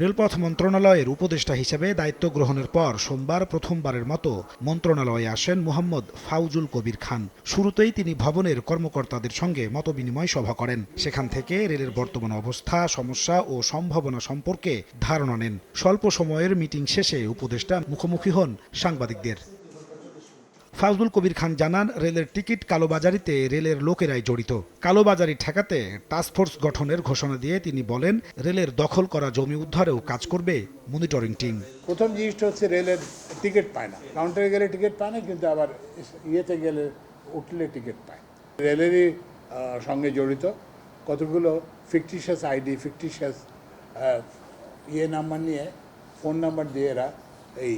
রেলপথ মন্ত্রণালয়ের উপদেষ্টা হিসেবে দায়িত্ব গ্রহণের পর সোমবার প্রথমবারের মতো মন্ত্রণালয়ে আসেন মোহাম্মদ ফাউজুল কবির খান। শুরুতেই তিনি ভবনের কর্মকর্তাদের সঙ্গে মতবিনিময় সভা করেন। সেখান থেকে রেলের বর্তমান অবস্থা, সমস্যা ও সম্ভাবনা সম্পর্কে ধারণা নেন। স্বল্প সময়ের মিটিং শেষে উপদেষ্টা মুখোমুখি হন সাংবাদিকদের। ফাজলুল কবির খান জানান, রেলের টিকিট কালোবাজারিতে রেলের লোকেরাই জড়িত। কালোবাজারি ঠেকাতে টাস্কফোর্স গঠনের ঘোষণা দিয়ে তিনি বলেন, রেলের দখল করা জমি উদ্ধারেও কাজ করবে মনিটরিং টিম প্রথম জিনিসটা হচ্ছে রেলের টিকিট পায় না। কাউন্টারে গেলে টিকিট পায় না, কিন্তু আবার ইয়েতে গেলে উঠলে টিকিট পায়। রেলেরই সঙ্গে জড়িত। কতগুলো ফিকটিশিয়াস আইডি ফিকটিশিয়াস ইয়ে নাম্বার নিয়ে ফোন নাম্বার দিয়ে এরা এই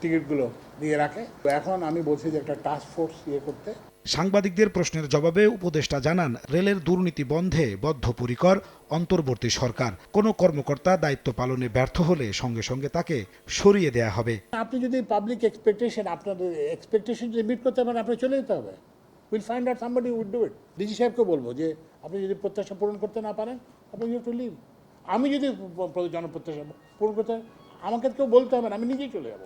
টিকিটগুলো দিয়ে রাখে। তো এখন আমি বলছি যে একটা টাস্ক ফোর্স ইয়ে করতে। সাংবাদিকদের প্রশ্নের জবাবে উপদেষ্টা জানান রেলের দুর্নীতি বন্ধে বদ্ধপরিকর অন্তর্বর্তী সরকার। কোনো কর্মকর্তা দায়িত্ব পালনে ব্যর্থ হলে সঙ্গে সঙ্গে তাকে সরিয়ে দেয়া হবে। আপনি যদি পাবলিক এক্সপেকটেশন আপনার এক্সপেকটেশন যদি মিট করতে পারেন আপনার চলে যেতে হবে। Will find out somebody would do it DG সাহেবকে বলব যে আপনি যদি প্রত্যাশা পূরণ করতে না পারেন আপনি ইউ টু লিভ আমি যদি জনপ্রত্যাশা পূরণ করতে আমাকে কেউ বলতে হবে না আমি নিজেই চলে যাব।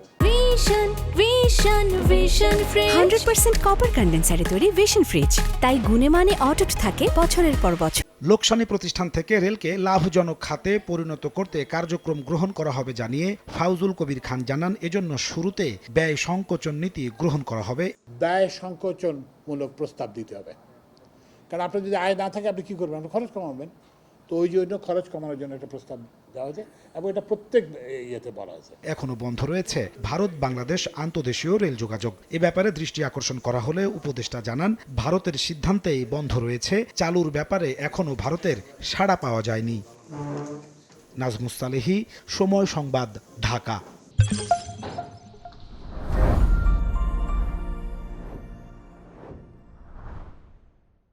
Vision Vision Vision fridge hundred percent copper কন্ডেন্সারে তৈরি ভিশন ফ্রিজ তাই গুণে মানে অটুট থাকে বছরের পর বছর। লোকসানি প্রতিষ্ঠান থেকে রেলকে লাভজনক খাতে পরিণত করতে কার্যক্রম গ্রহণ করা হবে জানিয়ে ফাউজুল কবির খান জানান এজন্য শুরুতে ব্যয় সংকোচন নীতি গ্রহণ করা হবে। ব্যয় সংকোচনমূলক প্রস্তাব দিতে হবে। কারণ আপনার যদি আয় না থাকে আপনি কী করবেন? আপনি খরচ কমাবেন। তো ওই জন্য খরচ কমানোর জন্য একটা প্রস্তাব দেওয়া হয়েছে এবং এটা প্রত্যেক ইয়েতে বলা হয়েছে এখনও বন্ধ রয়েছে। ভারত, বাংলাদেশ, আন্তদেশীয় রেল যোগাযোগ। এ ব্যাপারে দৃষ্টি আকর্ষণ করা হলে উপদেষ্টা জানান, ভারতের সিদ্ধান্তেই বন্ধ রয়েছে। চালুর ব্যাপারে এখনও ভারতের সাড়া পাওয়া যায়নি। নাজমুস সালেহি, সময় সংবাদ, ঢাকা।